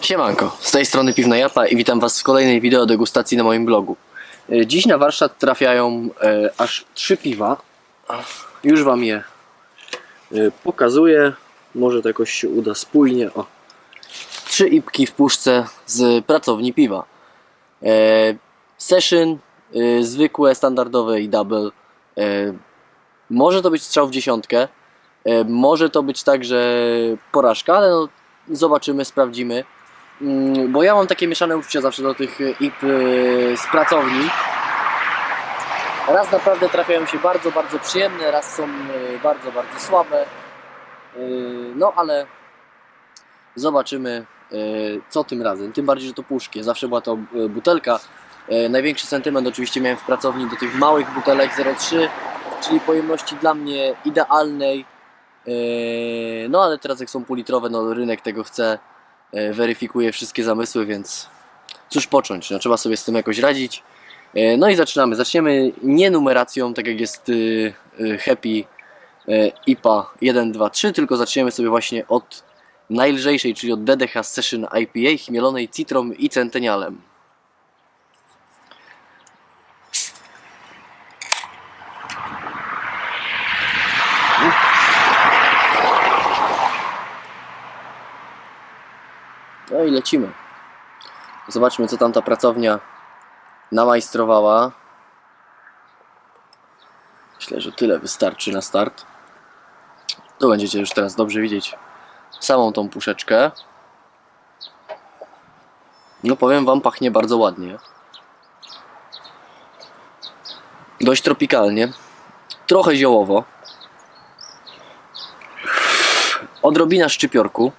Siemanko, z tej strony Piwna Japa i witam Was w kolejnej wideo degustacji na moim blogu. E, Dziś na warsztat trafiają e, aż trzy piwa. Już Wam je e, pokazuję. Może to jakoś się uda spójnie. O. Trzy ipki w puszce z pracowni piwa. E, session, e, zwykłe, standardowe i double. E, może to być strzał w dziesiątkę. E, może to być tak, że porażka, ale no, zobaczymy, sprawdzimy. Mm, Bo ja mam takie mieszane uczucia zawsze do tych e, IP e, z pracowni. Raz naprawdę trafiają się bardzo, bardzo przyjemne, raz są e, bardzo, bardzo słabe. No ale zobaczymy co tym razem. Tym bardziej, że to puszki. Zawsze była to butelka. Największy sentyment oczywiście miałem w pracowni do tych małych butelek 0,3, czyli pojemności dla mnie idealnej. No ale teraz jak są półlitrowe, no rynek tego chce weryfikuje wszystkie zamysły, więc cóż począć, no, trzeba sobie z tym jakoś radzić. E, No i zaczynamy. Zaczniemy nie numeracją, tak jak jest y, y, Happy e, IPA 1, 2, 3, tylko zaczniemy sobie właśnie od najlżejszej, czyli od DDH Session IPA chmielonej citrą i centenialem. Lecimy. Zobaczmy, co tam ta pracownia namajstrowała. Myślę, że tyle wystarczy na start. Tu będziecie już teraz dobrze widzieć samą tą puszeczkę. No powiem Wam, pachnie bardzo ładnie. Dość tropikalnie. Trochę ziołowo. Odrobina szczypiorku.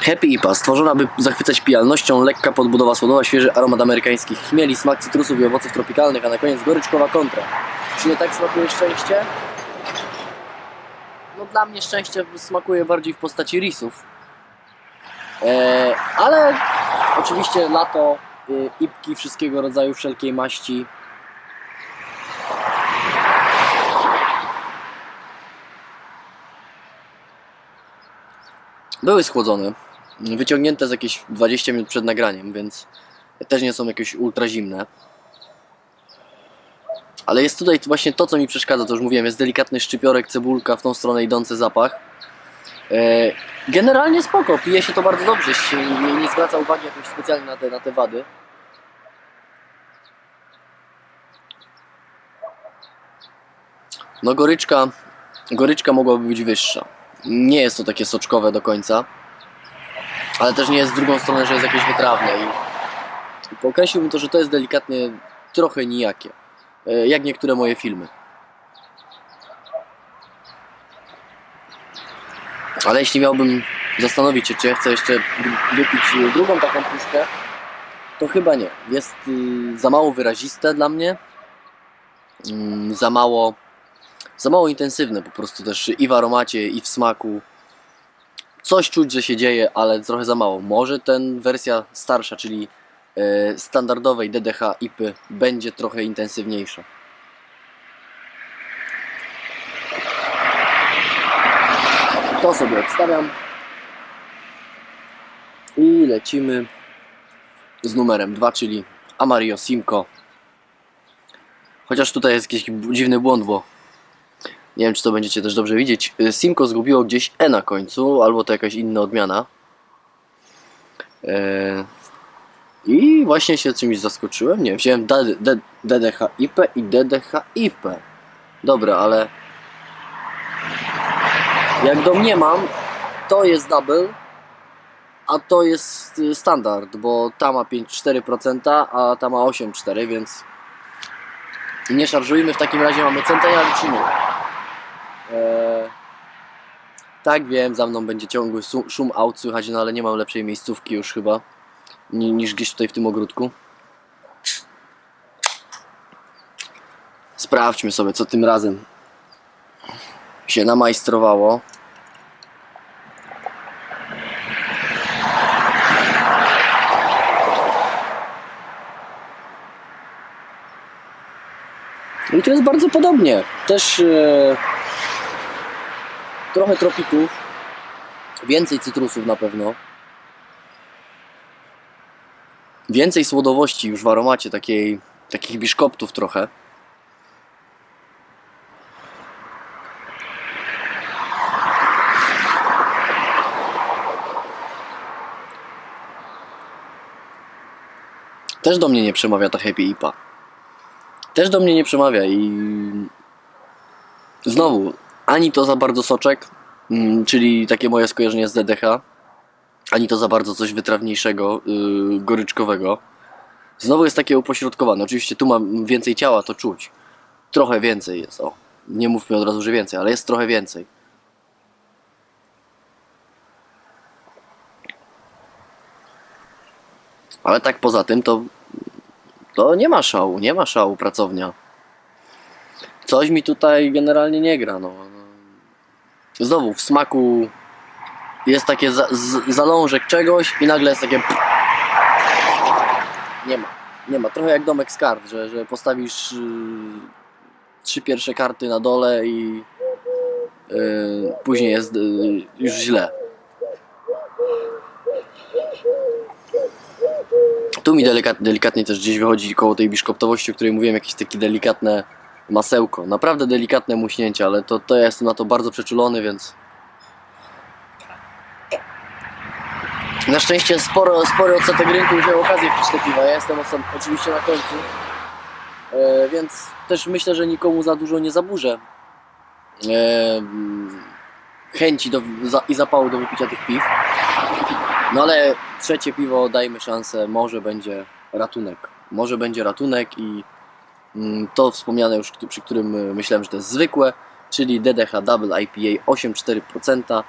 Happy IPA, stworzona by zachwycać pijalnością, lekka podbudowa słodowa, świeży aromat amerykańskich chmieli, smak cytrusów i owoców tropikalnych, a na koniec goryczkowa kontra. Czy nie tak smakuje szczęście? No dla mnie szczęście smakuje bardziej w postaci risów. E, ale oczywiście lato, y, ipki wszystkiego rodzaju, wszelkiej maści. Były schłodzone, wyciągnięte z jakieś 20 minut przed nagraniem, więc też nie są jakieś ultra zimne. Ale jest tutaj właśnie to, co mi przeszkadza, to już mówiłem, jest delikatny szczypiorek, cebulka, w tą stronę idący zapach. E, Generalnie spoko, pije się to bardzo dobrze, się nie, nie zwraca uwagi jakoś specjalnie na te, na te wady. No goryczka, goryczka mogłaby być wyższa. Nie jest to takie soczkowe do końca, ale też nie jest w drugą stronę, że jest jakieś wytrawne i, i podkreśliłbym to, że to jest delikatnie trochę nijakie, e, jak niektóre moje filmy. Ale jeśli miałbym zastanowić się, czy ja chcę jeszcze wypić drugą taką puszkę, to chyba nie. Jest y, za mało wyraziste dla mnie, mm, za mało, za mało intensywne po prostu też i w aromacie, i w smaku. Coś czuć, że się dzieje, ale trochę za mało. Może ten wersja starsza, czyli e, standardowej DDH IPy będzie trochę intensywniejsza. To sobie odstawiam. I lecimy z numerem 2, czyli Amario Simco. Chociaż tutaj jest jakiś dziwny błąd, bo nie wiem, czy to będziecie też dobrze widzieć. Y, Simco zgubiło gdzieś E na końcu, albo to jakaś inna odmiana. Eee, I właśnie się czymś zaskoczyłem. Nie, wziąłem D- D- DDH IP i DDH IP. Dobra, ale jak domniemam, to jest double, a to jest y, standard, bo ta ma 5,4%, a ta ma 8,4%, więc nie szarżujmy. W takim razie mamy czy nie. Tak wiem, za mną będzie ciągły szum aut słychać, no ale nie mam lepszej miejscówki już chyba ni- niż gdzieś tutaj w tym ogródku. Sprawdźmy sobie, co tym razem się namajstrowało. I to jest bardzo podobnie. Też e, trochę tropików, więcej cytrusów na pewno. Więcej słodowości już w aromacie takiej, takich biszkoptów trochę. Też do mnie nie przemawia ta Happy IPA. Też do mnie nie przemawia i znowu, ani to za bardzo soczek, mm, czyli takie moje skojarzenie z DDH, ani to za bardzo coś wytrawniejszego, yy, goryczkowego. Znowu jest takie upośrodkowane. Oczywiście tu mam więcej ciała, to czuć. Trochę więcej jest, o. Nie mówmy od razu, że więcej, ale jest trochę więcej. Ale tak poza tym to to nie ma szału, nie ma szału pracownia. Coś mi tutaj generalnie nie gra. No. Znowu w smaku jest takie za, z, zalążek czegoś i nagle jest takie. Nie ma, nie ma. Trochę jak domek z kart, że, że postawisz yy, trzy pierwsze karty na dole i yy, później jest yy, już źle. Tu mi delikat, delikatnie też gdzieś wychodzi koło tej biszkoptowości, o której mówiłem, jakieś takie delikatne masełko. Naprawdę delikatne muśnięcie, ale to, to ja jestem na to bardzo przeczulony, więc... Na szczęście sporo, spory odsetek rynku już okazję pić te piwa. Ja jestem oczywiście na końcu. E, więc też myślę, że nikomu za dużo nie zaburzę e, chęci do, za, i zapału do wypicia tych piw. No ale trzecie piwo, dajmy szansę, może będzie ratunek. Może będzie ratunek i to wspomniane już, przy którym y, myślałem, że to jest zwykłe, czyli DDH Double IPA 8,4%.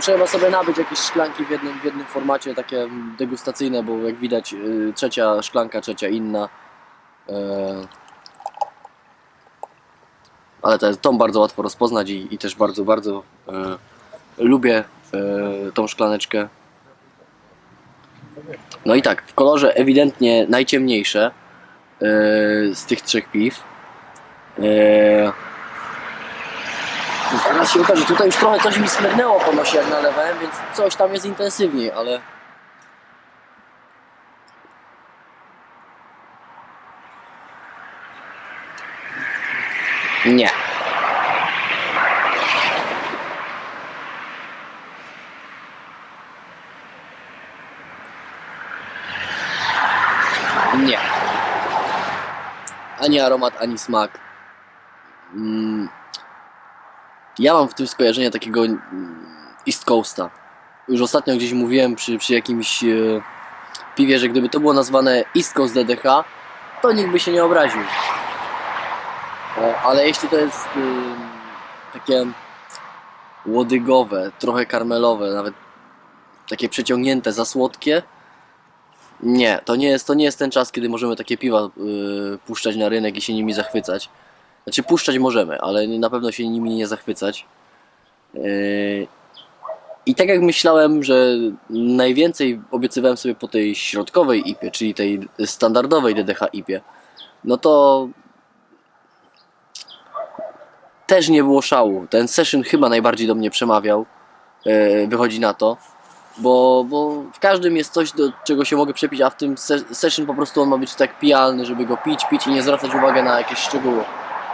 Trzeba sobie nabyć jakieś szklanki w jednym, w jednym formacie, takie mm, degustacyjne, bo jak widać y, trzecia szklanka, trzecia inna. E, ale to jest, tą bardzo łatwo rozpoznać i, i też bardzo, bardzo e, lubię e, tą szklaneczkę. No i tak, w kolorze ewidentnie najciemniejsze e, z tych trzech piw. Zaraz się okaże, tutaj już trochę coś mi smernęło po nosie jak nalewałem, więc coś tam jest intensywniej, ale nie. Nie. Ani aromat, ani smak. Mm. Ja mam w tym skojarzenia takiego mm, East Coasta. Już ostatnio gdzieś mówiłem przy, przy jakimś e, piwie, że gdyby to było nazwane East Coast DDH, to nikt by się nie obraził. E, ale jeśli to jest ym, takie łodygowe, trochę karmelowe, nawet takie przeciągnięte, za słodkie, nie, to nie jest, to nie jest ten czas, kiedy możemy takie piwa y, puszczać na rynek i się nimi zachwycać. Znaczy puszczać możemy, ale na pewno się nimi nie zachwycać. Y, I tak jak myślałem, że najwięcej obiecywałem sobie po tej środkowej IPie, czyli tej standardowej DDH IPie, no to też nie było szału. Ten session chyba najbardziej do mnie przemawiał. y, Wychodzi na to bo, bo w każdym jest coś, do czego się mogę przepić, a w tym se- session po prostu on ma być tak pijalny, żeby go pić, pić i nie zwracać uwagi na jakieś szczegóły.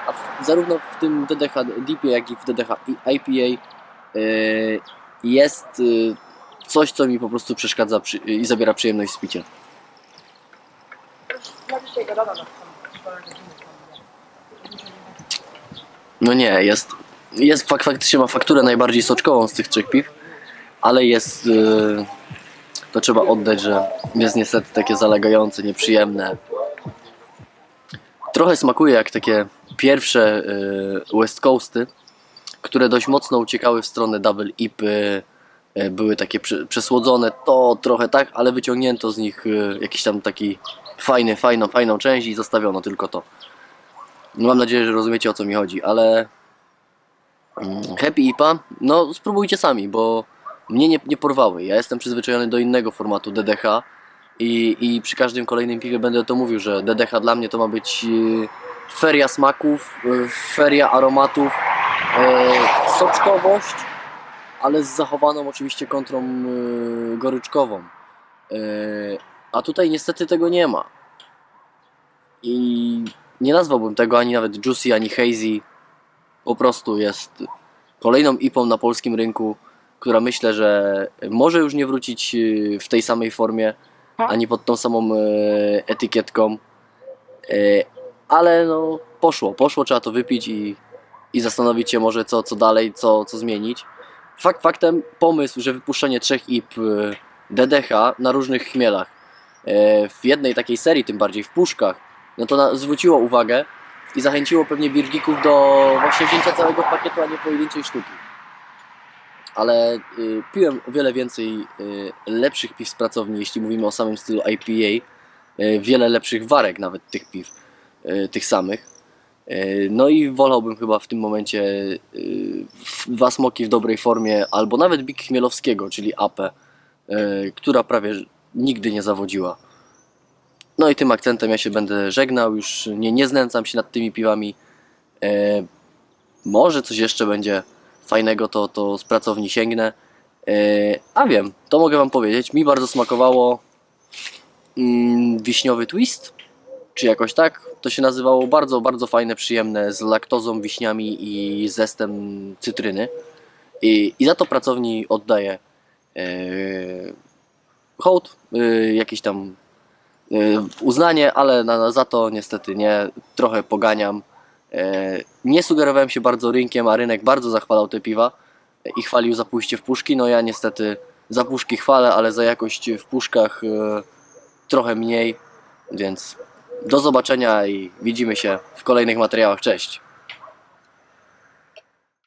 A w, zarówno w tym DDH DP, jak i w DDH IPA yy, jest yy, coś, co mi po prostu przeszkadza przy, i zabiera przyjemność z picia. No nie, jest, jest fak, faktycznie ma fakturę najbardziej soczkową z tych trzech piw ale jest. y, To trzeba oddać, że jest niestety takie zalegające, nieprzyjemne. Trochę smakuje jak takie pierwsze y, West Coasty, które dość mocno uciekały w stronę Double IPy, y, były takie prze- przesłodzone, to trochę tak, ale wyciągnięto z nich jakiś tam taki fajny, fajną, fajną część i zostawiono tylko to. No, Mam nadzieję, że rozumiecie o co mi chodzi, ale mm, Happy IPA, no spróbujcie sami, bo mnie nie, nie porwały. Ja jestem przyzwyczajony do innego formatu DDH I, I przy każdym kolejnym piwie będę to mówił, że DDH dla mnie to ma być e, feria smaków, e, feria aromatów, e, soczkowość, ale z zachowaną oczywiście kontrą goryczkową. A tutaj niestety tego nie ma. I nie nazwałbym tego ani nawet juicy, ani hazy. Po prostu jest kolejną IPą na polskim rynku, która myślę, że może już nie wrócić e, w tej samej formie, ani pod tą samą e, etykietką. E, Ale no, poszło, poszło, trzeba to wypić i, i zastanowić się może co, co dalej, co, co zmienić. Fakt faktem, pomysł, że wypuszczenie trzech IP e, DDH na różnych chmielach w jednej takiej serii, tym bardziej w puszkach, no to na, zwróciło uwagę i zachęciło pewnie birgików do właśnie wzięcia całego pakietu, a nie pojedynczej sztuki. Ale y, piłem o wiele więcej y, lepszych piw z pracowni, jeśli mówimy o samym stylu IPA. Y, wiele lepszych warek nawet tych piw, y, tych samych. Y, no i wolałbym chyba w tym momencie y, dwa smoki w dobrej formie, albo nawet Big Chmielowskiego, czyli AP, y, która prawie nigdy nie zawodziła. No i tym akcentem ja się będę żegnał, już nie, nie znęcam się nad tymi piwami. Może coś jeszcze będzie fajnego, to, to z pracowni sięgnę. E, a wiem, to mogę Wam powiedzieć. Mi bardzo smakowało mm, wiśniowy twist, czy jakoś tak. To się nazywało bardzo, bardzo fajne, przyjemne, z laktozą, wiśniami i zestem cytryny. I, i za to pracowni oddaję e, hołd, e, jakiś tam e, uznanie, ale na, na, za to niestety nie, trochę poganiam. E, Nie sugerowałem się bardzo rynkiem, a rynek bardzo zachwalał te piwa i chwalił za pójście w puszki. No ja niestety za puszki chwalę, ale za jakość w puszkach e, trochę mniej, więc do zobaczenia i widzimy się w kolejnych materiałach. Cześć!